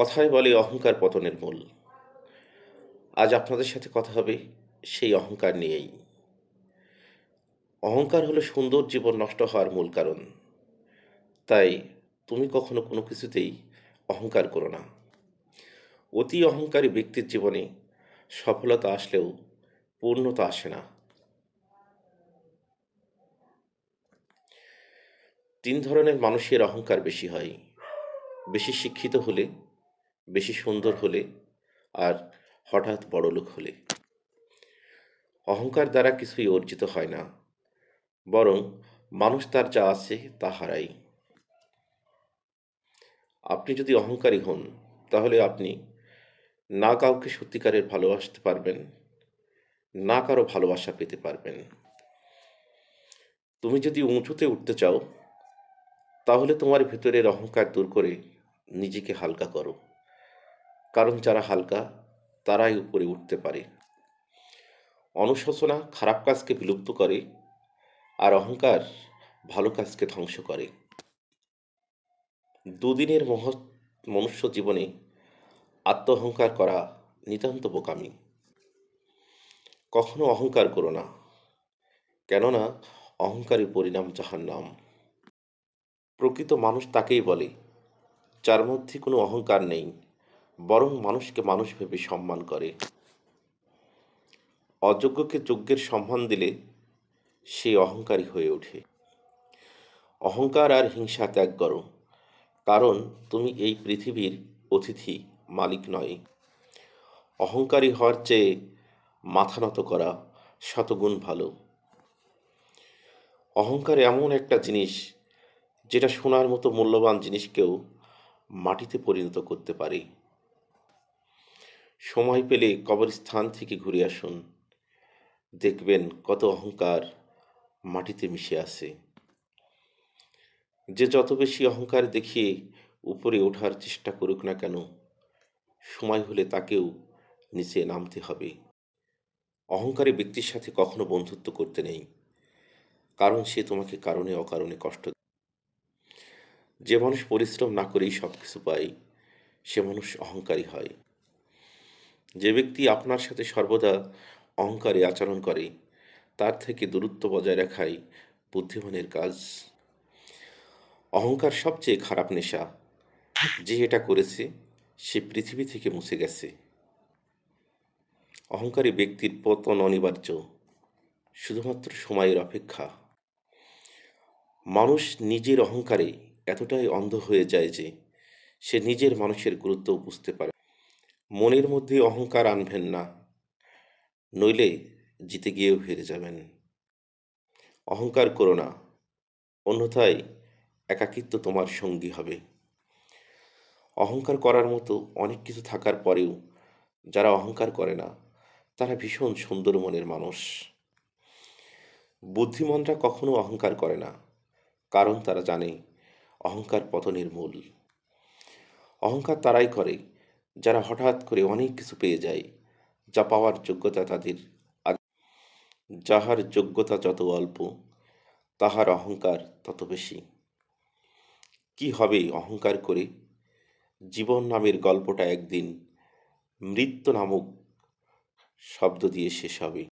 কথায় বলে অহংকার পতনের মূল। আজ আপনাদের সাথে কথা হবে সেই অহংকার নিয়েই। অহংকার হলো সুন্দর জীবন নষ্ট হওয়ার মূল কারণ। তাই তুমি কখনো কোনো কিছুতেই অহংকার করো না। অতি অহংকারী ব্যক্তির জীবনে সফলতা আসলেও পূর্ণতা আসে না। তিন ধরনের মানুষের অহংকার বেশি হয়। বেশি শিক্ষিত হলে বেশি সুন্দর হলে আর হঠাৎ বড়লোক হলে। অহংকার দ্বারা কিছুই অর্জিত হয় না, বরং মানুষ তার যা আছে তা হারাই আপনি যদি অহংকারী হন, তাহলে আপনি না কাউকে সত্যিকারের ভালোবাসতে পারবেন, না কারও ভালোবাসা পেতে পারবেন। তুমি যদি উঁচুতে উঠতে চাও, তাহলে তোমার ভেতরের অহংকার দূর করে নিজেকে হালকা করো। কারণ যারা হালকা, তারাই উপরে উঠতে পারে। অনুশোচনা খারাপ কাজকে বিলুপ্ত করে আর অহংকার ভালো কাজকে ধ্বংস করে। দুদিনের মহ মনুষ্য জীবনে আত্মঅহংকার করা নিতান্ত বোকামি। কখনো অহংকার করো না, কেননা অহংকারের পরিণাম যাহার নাম প্রকৃত মানুষ তাকেই বলে, যার মধ্যে কোনো অহংকার নেই বরং মানুষকে মানুষ ভেবে সম্মান করে। অযোগ্যকে যোগ্যের সম্মান দিলে সে অহংকারী হয়ে ওঠে। অহংকার আর হিংসা ত্যাগ করো, কারণ তুমি এই পৃথিবীর অতিথি, মালিক নয়। অহংকারী হওয়ার চেয়ে মাথা নত করা শতগুণ ভালো। অহংকার এমন একটা জিনিস যেটা সোনার মতো মূল্যবান জিনিসকেও মাটিতে পরিণত করতে পারে। সময় পেলে কবরস্থান থেকে ঘুরে আসুন। দেখবেন কত অহংকার মাটিতে মিশে আছে। যে যত বেশি অহংকার দেখিয়ে উপরে ওঠার চেষ্টা করুক না কেন, সময় হলে তাকেও নিচে নামতে হবে। অহংকারী ব্যক্তির সাথে কখনো বন্ধুত্ব করতে নেই, কারণ সে তোমাকে কারণে অকারণে কষ্ট যে মানুষ পরিশ্রম না করেই সব কিছু পায়, সে মানুষ অহংকারী হয়। যে ব্যক্তি আপনার সাথে সর্বদা অহংকারে আচরণ করে, তার থেকে দূরত্ব বজায় রাখাই বুদ্ধিমানের কাজ। অহংকার সবচেয়ে খারাপ নেশা। যে এটা করেছে, সে পৃথিবী থেকে মুছে গেছে। অহংকারী ব্যক্তির পতন অনিবার্য, শুধুমাত্র সময়ের অপেক্ষা। মানুষ নিজের অহংকারে এতটাই অন্ধ হয়ে যায় যে, সে নিজের মানুষের গুরুত্ব বুঝতে পারে মনের মধ্যে অহংকার আনবেন না। নইলে জিতে গিয়েও হেরে যাবেন। অহংকার করো না। অন্যথায় একাকিত্ব তোমার সঙ্গী হবে। অহংকার করার মতো অনেক কিছু থাকার পরেও যারা অহংকার করে না, তারা ভীষণ সুন্দর মনের মানুষ। বুদ্ধিমানরা কখনো অহংকার করে না, কারণ তারা জানে অহংকার পতনের মূল। অহংকার তারাই করে যারা হঠাৎ করে অনেক কিছু পেয়ে যায়, যা পাওয়ার যোগ্যতা তাদের যাহার যোগ্যতা যত অল্প, তাহার অহংকার তত বেশি। কি হবে অহংকার করে? জীবন নামের গল্পটা একদিন মৃত্যু নামক শব্দ দিয়ে শেষ হবে।